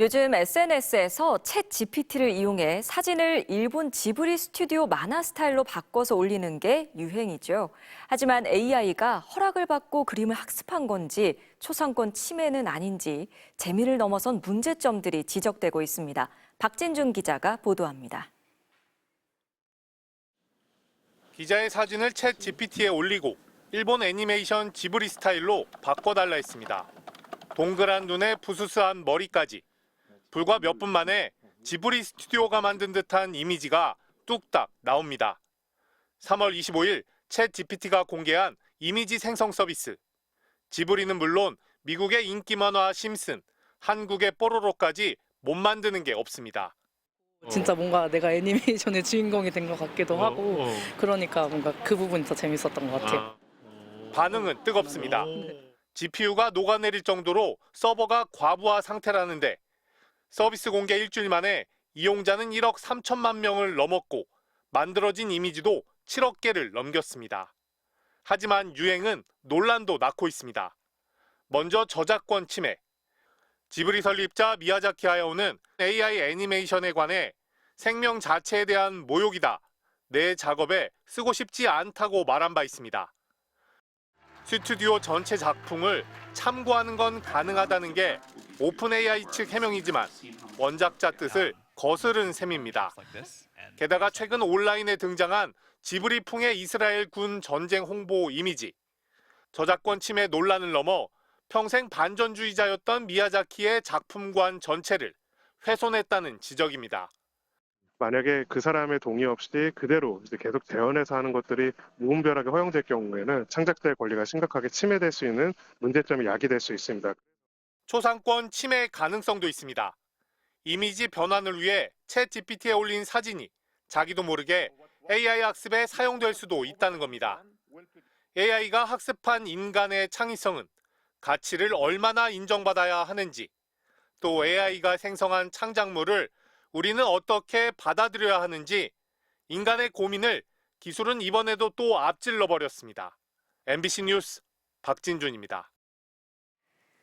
요즘 SNS에서 챗 GPT를 이용해 사진을 일본 지브리 스튜디오 만화 스타일로 바꿔서 올리는 게 유행이죠. 하지만 AI가 허락을 받고 그림을 학습한 건지 초상권 침해는 아닌지 재미를 넘어선 문제점들이 지적되고 있습니다. 박진준 기자가 보도합니다. 기자의 사진을 챗 GPT에 올리고 일본 애니메이션 지브리 스타일로 바꿔달라 했습니다. 동그란 눈에 부스스한 머리까지 불과 몇 분 만에 지브리 스튜디오가 만든 듯한 이미지가 뚝딱 나옵니다. 3월 25일 챗 GPT가 공개한 이미지 생성 서비스. 지브리는 물론 미국의 인기 만화 심슨, 한국의 뽀로로까지 못 만드는 게 없습니다. 진짜 뭔가 내가 애니메이션의 주인공이 된 것 같기도 하고 그러니까 뭔가 그 부분이 더 재밌었던 것 같아요. 반응은 뜨겁습니다. GPU가 녹아내릴 정도로 서버가 과부하 상태라는데 서비스 공개 일주일 만에 이용자는 1억 3천만 명을 넘었고 만들어진 이미지도 7억 개를 넘겼습니다. 하지만 유행은 논란도 낳고 있습니다. 먼저 저작권 침해. 지브리 설립자 미야자키 하야오는 AI 애니메이션에 관해 생명 자체에 대한 모욕이다. 내 작업에 쓰고 싶지 않다고 말한 바 있습니다. 스튜디오 전체 작품을 참고하는 건 가능하다는 게 오픈 AI 측 해명이지만 원작자 뜻을 거스른 셈입니다. 게다가 최근 온라인에 등장한 지브리풍의 이스라엘 군 전쟁 홍보 이미지. 저작권 침해 논란을 넘어 평생 반전주의자였던 미야자키의 작품관 전체를 훼손했다는 지적입니다. 만약에 그 사람의 동의 없이 그대로 계속 재현해서 하는 것들이 무분별하게 허용될 경우에는 창작자의 권리가 심각하게 침해될 수 있는 문제점이 야기될 수 있습니다. 초상권 침해 가능성도 있습니다. 이미지 변환을 위해 챗 GPT에 올린 사진이 자기도 모르게 AI 학습에 사용될 수도 있다는 겁니다. AI가 학습한 인간의 창의성은 가치를 얼마나 인정받아야 하는지, 또 AI가 생성한 창작물을 우리는 어떻게 받아들여야 하는지 인간의 고민을 기술은 이번에도 또 앞질러 버렸습니다. MBC 뉴스 박진준입니다.